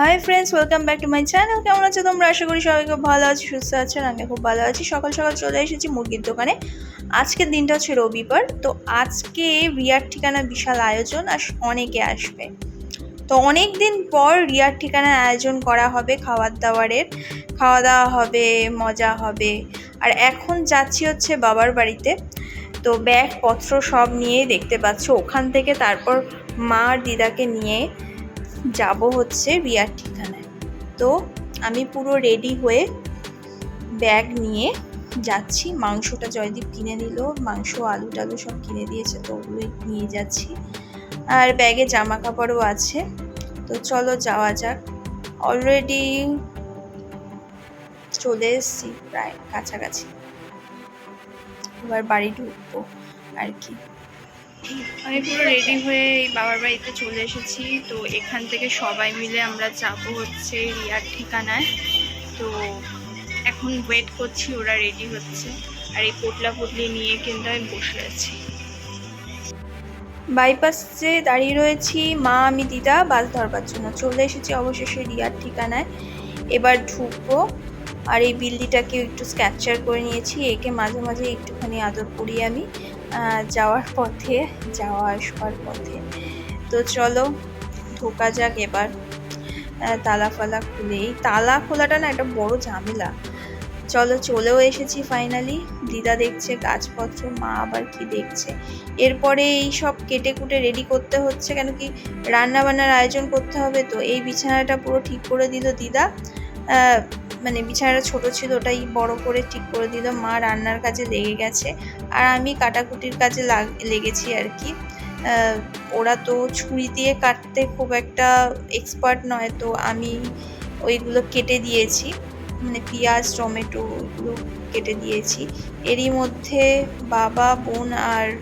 Hi friends welcome back to my channel কেমন আছো তোমরা? আশা করি সবাই খুব ভালো আছি, সুস্থ আছেন আমি খুব ভালো আছি। সকাল সকাল চলে এসেছি মুরগির দোকানে। আজকের দিনটা হচ্ছে রবিবার, তো আজকে রিয়ার ঠিকানা বিশাল আয়োজন আর অনেকে আসবে। তো অনেক দিন পর রিয়ার ঠিকানায় আয়োজন করা হবে খাবার দাবারের খাওয়া দাওয়া হবে, মজা হবে। আর এখন যাচ্ছি হচ্ছে বাবার বাড়িতে। তো ব্যাগ পত্র সব নিয়ে দেখতে পাচ্ছ, ওখান থেকে তারপর মা আর দিদাকে নিয়ে যাব হচ্ছে রিয়ার ঠিকানায়। তো আমি পুরো রেডি হয়ে ব্যাগ নিয়ে যাচ্ছি। মাংসটা জয়দীপ কিনে নিল, মাংস, আলু টালু সব কিনে দিয়েছে, তো ওগুলোই নিয়ে যাচ্ছি। আর ব্যাগে জামা কাপড়ও আছে। তো চলো যাওয়া যাক। অলরেডি চলে এসেছি প্রায় কাছাকাছি। এবার বাড়ি ঢুকবো আর কি। আমি পুরো রেডি হয়ে এই বাবার বাড়িতে চলে এসেছি। তো এখান থেকে সবাই মিলে আমরা যাব হচ্ছে রিয়ার ঠিকানায়। তো এখন ওয়েট করছি, ওরা রেডি হচ্ছে। আর এই পোটলা পুটলি নিয়ে কিন্তু আমি বসে আছি। বাইপাসে দাঁড়িয়ে রয়েছি, মা, আমি, দিদা, বাস ধরবার জন্য। চলে এসেছি অবশেষে রিয়ার ঠিকানায়। এবার ঢুকবো। আর এই বিল্ডিটাকে একটু স্ক্যাপচার করে নিয়েছি। একে মাঝে মাঝে একটুখানি আদর করি আমি। যাওয়ার পথে, যাওয়া আসবার পথে। তো চলো, ঢোকা যাক এবার। তালা ফালা খুলে এই তালা খোলাটা না একটা বড় ঝামেলা। চলো, চলেও এসেছি ফাইনালি দিদা দেখছে গাছপত্র, মা আবার কি দেখছে। এরপরে এই সব কেটে কুটে রেডি করতে হচ্ছে কেন কি রান্না বান্নার আয়োজন করতে হবে। তো এই বিছানাটা পুরো ঠিক করে দিল দিদা। মানে বিছানাটা ছোট ছিল ওটাই বড় করে ঠিক করে দিল। মা রান্নার কাজে লেগে গেছে। আর আমি কাটাকুটির কাজে লাগ- লেগেছি আর কি। ওরা তো ছুরি দিয়ে কাটতে খুব একটা এক্সপার্ট নয় তো আমি ওইগুলো কেটে দিয়েছি। মানে পেঁয়াজ টমেটো ওইগুলো কেটে দিয়েছি। এরই মধ্যে বাবা বোন আর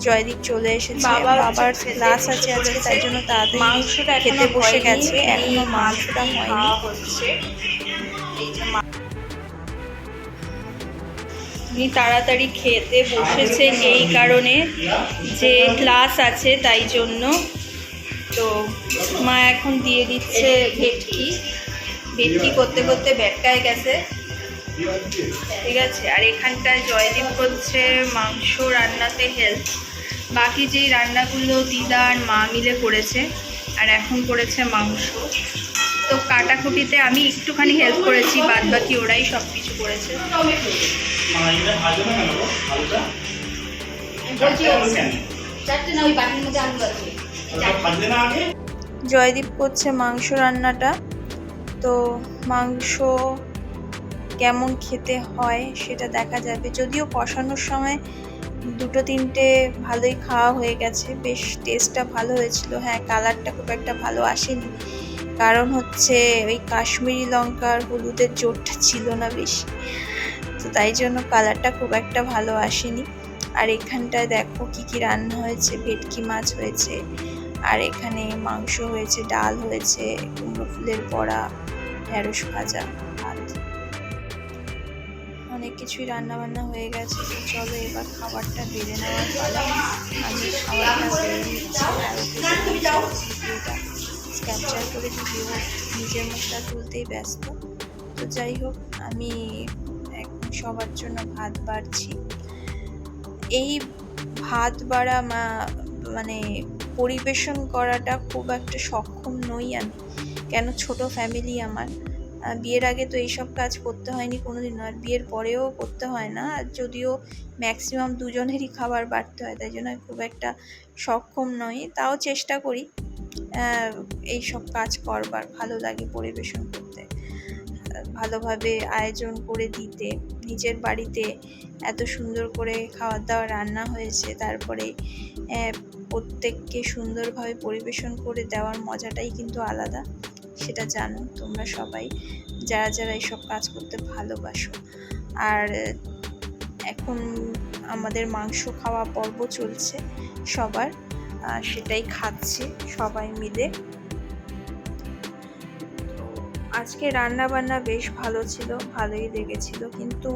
জয়দীপ চলে এসেছে। বাবা বাবার ক্লাস আছে আজকে তাই জন্য তাড়াতাড়ি মাংসটা খেতে বসে গেছে। এখনও মাংসটা মাংসটা হয়নি। উনি তাড়াতাড়ি খেতে বসেছেন এই কারণে যে ক্লাস আছে তাই জন্য। তো মা এখন দিয়ে দিচ্ছে ভেটকি। ভেটকি করতে করতে ব্যাটকায় গেছে। ঠিক আছে, আর এখানটায় জয়দীপ করছে মাংস রান্নাতে হেল্প বাকি যেই রান্নাগুলো দিদা আর মা মিলে করেছে, আর এখন করেছে মাংস। তো কাটাকুটিতে আমি একটুখানি হেল্প করেছি বাদ বাকি ওরাই সব কিছু করেছে। জয়দীপ করছে মাংস রান্নাটা। তো মাংস কেমন খেতে হয় সেটা দেখা যাবে। যদিও কষানোর সময় দুটো তিনটে ভালোই খাওয়া হয়ে গেছে, বেশ টেস্টটা ভালো হয়েছিল। হ্যাঁ কালারটা খুব একটা ভালো আসেনি। কারণ হচ্ছে ওই কাশ্মীরি লঙ্কার হলুদের জোরটা ছিল না বেশি। তো তাই জন্য কালারটা খুব একটা ভালো আসেনি। আর এখানটায় দেখো কি কি রান্না হয়েছে, ভেটকি মাছ হয়েছে, আর এখানে মাংস হয়েছে, ডাল হয়েছে, কুমড়ো ফুলের বড়া, ঢেঁড়স ভাজা, ভাত। অনেক কিছুই রান্না বান্না হয়ে গেছে। তো চলো এবার খাবারটা বেড়ে নেওয়ার পালা। আমি খাবারটা বেড়ে নিচ্ছি। আর ফলে নিজের মুখটা তুলতেই ব্যস্ত। তো যাই হোক, আমি সবার জন্য ভাত বাড়ছি। এই ভাত বাড়া মা- মানে পরিবেশন করাটা খুব একটা সক্ষম নই আমি। কেন? ছোট ফ্যামিলি আমার। বিয়ের আগে তো এইসব কাজ করতে হয়নি কোনোদিন, আর বিয়ের পরেও করতে হয় না, আর যদিও ম্যাক্সিমাম দুজনেরই খাবার বাড়তে হয়, তাই জন্য খুব একটা সক্ষম নয় তাও চেষ্টা করি এই সব কাজ করবার, ভালো লাগে পরিবেশন করতে ভালোভাবে আয়োজন করে দিতে, নিজের বাড়িতে এত সুন্দর করে খাওয়ার দাওয়া রান্না হয়েছে, তারপরে প্রত্যেককে সুন্দরভাবে পরিবেশন করে দেওয়ার মজাটাই কিন্তু আলাদা সেটা জানো, তোমরা সবাই। যারা যারা এইসব কাজ করতে ভালোবাসো। আর এখন আমাদের মাংস খাওয়া পর্ব চলছে সবার সেটাই খাচ্ছে সবাই মিলে। আজকে রান্না বান্না বেশ ভালো ছিল, ভালোই লেগেছিল, কিন্তু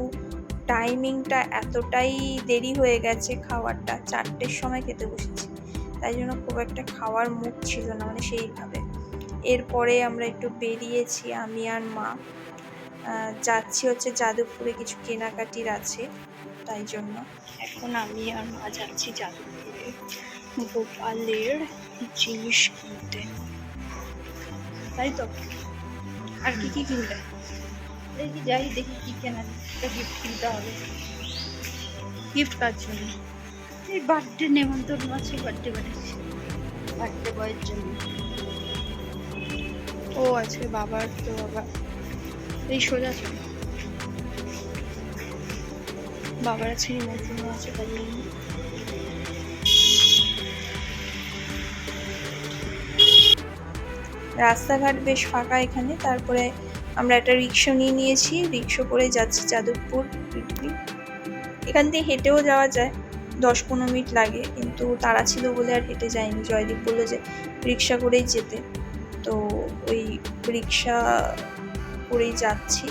টাইমিংটা এতটাই দেরি হয়ে গেছে খাওয়ারটা, চারটের সময় খেতে বসেছি। তাই জন্য খুব একটা খাওয়ার মুখ ছিল না মানে সেইভাবে। এরপরে আমরা একটু বেরিয়েছি, আমি আর মা। যাচ্ছি হচ্ছে যাদবপুরে, কিছু কেনাকাটির আছে, তাই জন্য। এখন আমি আর মা যাচ্ছি যাদবপুরে। গোপালের জিনিস কিনতে। তাই তো? আর কি কি কিনবে? দেখি, যাই, দেখি কি কেনা একটা গিফট কিনতে হবে। গিফট কার জন্য? এই বার্থডে নেমন্তন্ন আছে বার্থডে বানাচ্ছি বার্থডে বয়ের জন্য। ও আজকে বাবার তো বাবা। এই সোজা বাবার নিমন্ত্রণ আছে, তাই। রাস্তাঘাট বেশ ফাঁকা এখানে। তারপরে আমরা একটা রিক্সা নিয়ে নিয়েছি। রিক্সা করে যাচ্ছি যাদবপুর এখান দিয়ে হেঁটেও যাওয়া যায়। দশ পনেরো মিনিট লাগে, কিন্তু তারা ছিল বলে আর হেঁটে যায়নি জয়দীপ বলল যে রিক্সা করেই যেতে। তো ওই রিক্সা করেই যাচ্ছি।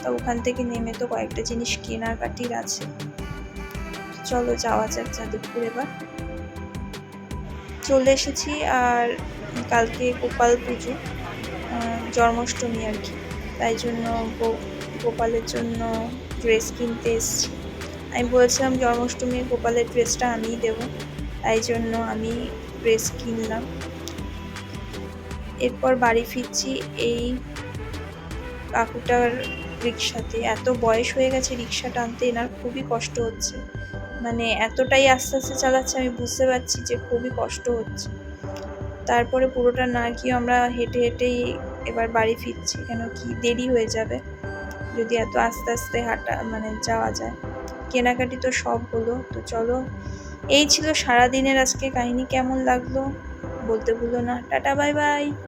তা ওখান থেকে নেমে তো কয়েকটা জিনিস কেনাকাটির আছে। চলো যাওয়া যাক যাদবপুর এবার। চলে এসেছি আর কালকে গোপাল পুজো জন্মাষ্টমী আর কি। তাই জন্য গোপালের জন্য ড্রেস কিনতে এসেছি। আমি বলছিলাম জন্মাষ্টমীর গোপালের ড্রেসটা আমিই দেবো, তাই জন্য আমি ড্রেস কিনলাম। এরপর বাড়ি ফিরছি এই কাকুটার রিক্সাতে এত বয়স হয়ে গেছে রিক্সা টানতে, এনার খুবই কষ্ট হচ্ছে। মানে এতটাই আস্তে আস্তে চালাচ্ছে, আমি বুঝতে পারছি যে খুবই কষ্ট হচ্ছে। তারপরে পুরোটা না গিয়ে আমরা হেঁটে হেঁটেই এবার বাড়ি ফিরছি। কেন কি দেরি হয়ে যাবে, যদি এত আস্তে আস্তে হাঁটা মানে যাওয়া যায়। কেনাকাটি তো সব হলো, তো চলো। এই ছিল সারাদিনের আজকে কাহিনী। কেমন লাগল বলতে ভুলো না। Tata, bye bye.